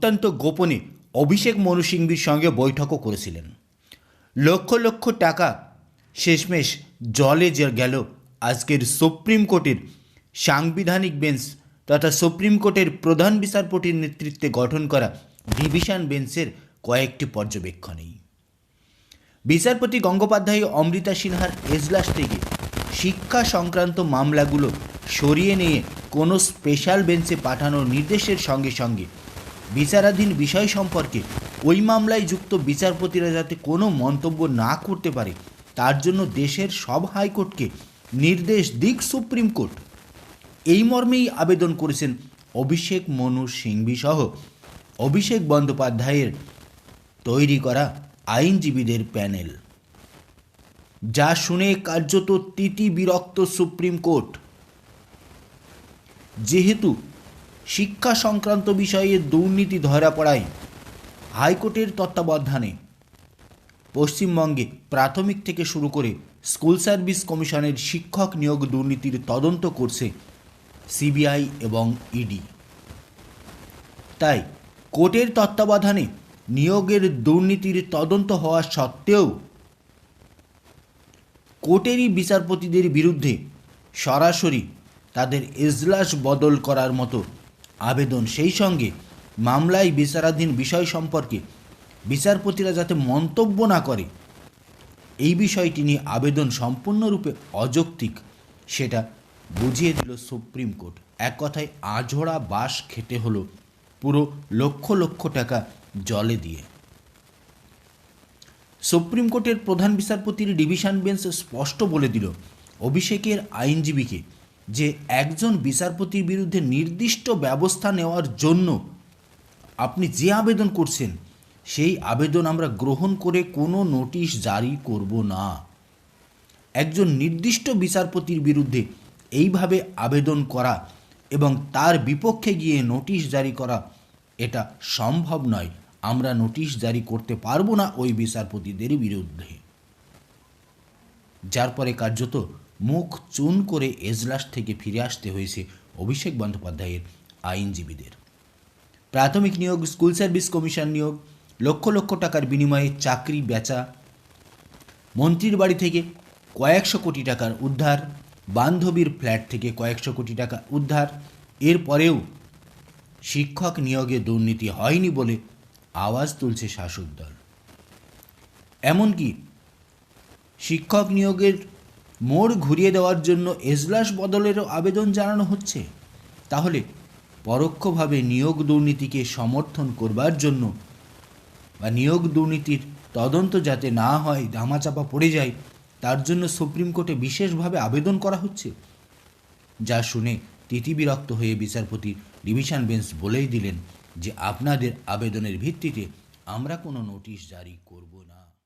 অত্যন্ত গোপনে অভিষেক মনু সিংভির সঙ্গে বৈঠকও করেছিলেন। লক্ষ লক্ষ টাকা শেষমেশ জলে গেল, আজকের সুপ্রিম কোর্টের সাংবিধানিক বেঞ্চ তথা সুপ্রিম কোর্টের প্রধান বিচারপতির নেতৃত্বে গঠন করা ডিভিশন বেঞ্চের কয়েকটি পর্যবেক্ষণেই। বিচারপতি গঙ্গোপাধ্যায় অমৃতা সিনহার এজলাস থেকে শিক্ষা সংক্রান্ত মামলাগুলো সরিয়ে নিয়ে কোনো স্পেশাল বেঞ্চে পাঠানোর নির্দেশের সঙ্গে সঙ্গে বিচারাধীন বিষয় সম্পর্কে ওই মামলায় যুক্ত বিচারপতিরা যাতে কোনো মন্তব্য না করতে পারে, তার জন্য দেশের সব হাইকোর্টকে নির্দেশ দিক সুপ্রিম কোর্ট। এই মর্মেই আবেদন করেছেন অভিষেক মনু সিংভি সহ অভিষেক বন্দ্যোপাধ্যায়ের তৈরি করা আইনজীবীদের প্যানেল। যা শুনে কার্যত তিতি বিরক্ত সুপ্রিম কোর্ট। যেহেতু শিক্ষা সংক্রান্ত বিষয়ে দুর্নীতি ধরা পড়ায় হাইকোর্টের তত্ত্বাবধানে। পশ্চিমবঙ্গে প্রাথমিক থেকে শুরু করে স্কুল সার্ভিস কমিশনের শিক্ষক নিয়োগ দুর্নীতির তদন্ত করছে সিবিআই এবং ইডি। তাই কোর্টের তত্ত্বাবধানে নিয়োগের দুর্নীতির তদন্ত হওয়া সত্ত্বেও কোর্টেরই বিচারপতিদের বিরুদ্ধে সরাসরি তাদের এজলাস বদল করার মতো আবেদন। সেই সঙ্গে মামলায় বিচারাধীন বিষয় সম্পর্কে বিচারপতিরা যাতে মন্তব্য না করে, এই বিষয়টি নিয়ে আবেদন সম্পূর্ণরূপে অযৌক্তিক সেটা বুঝিয়ে দিল সুপ্রিম কোর্ট। এক কথায় আঝোড়া বাস খেতে হলো পুরো লক্ষ লক্ষ টাকা জলে দিয়ে। সুপ্রিম কোর্টের প্রধান বিচারপতির ডিভিশন বেঞ্চ স্পষ্ট বলে দিল, অভিষেকের আইনজীবীকে যে একজন বিচারপতির বিরুদ্ধে নির্দিষ্ট ব্যবস্থা নেওয়ার জন্য আপনি যে আবেদন করছেন, সেই আবেদন আমরা গ্রহণ করে কোনো নোটিশ জারি করব না। একজন নির্দিষ্ট বিচারপতির বিরুদ্ধে এইভাবে আবেদন করা এবং তার বিপক্ষে গিয়ে নোটিশ জারি করা, এটা সম্ভব নয়। আমরা নোটিশ জারি করতে পারব না ওই বিচারপতিদের বিরুদ্ধে। যার পরে কার্যত মুখ চুন করে এজলাস থেকে ফিরে আসতে হয়েছে অভিষেক বন্দ্যোপাধ্যায়ের আইনজীবীদের। প্রাথমিক নিয়োগ, স্কুল সার্ভিস কমিশন নিয়োগ, লক্ষ লক্ষ টাকার বিনিময়ে চাকরি বেচা, মন্ত্রীর বাড়ি থেকে কয়েকশো কোটি টাকার উদ্ধার, বান্ধবীর ফ্ল্যাট থেকে কয়েকশো কোটি টাকা উদ্ধার, এরপরেও শিক্ষক নিয়োগে দুর্নীতি হয়নি বলে আওয়াজ তুলছে শাসক দল। এমনকি শিক্ষক নিয়োগের মোড় ঘুরিয়ে দেওয়ার জন্য এজলাস বদলেরও আবেদন জানানো হচ্ছে। তাহলে পরোক্ষভাবে নিয়োগ দুর্নীতিকে সমর্থন করবার জন্য বা নিয়োগ দুর্নীতির তদন্ত যাতে না হয়, ধামাচাপা পড়ে যায়, তার জন্য সুপ্রিম কোর্টে বিশেষভাবে আবেদন করা হচ্ছে। যা শুনে তিতিবিরক্ত হয়ে বিচারপতি ডিভিশন বেঞ্চ বলেই দিলেন যে, আপনাদের আবেদনের ভিত্তিতে আমরা কোনো নোটিশ জারি করব না।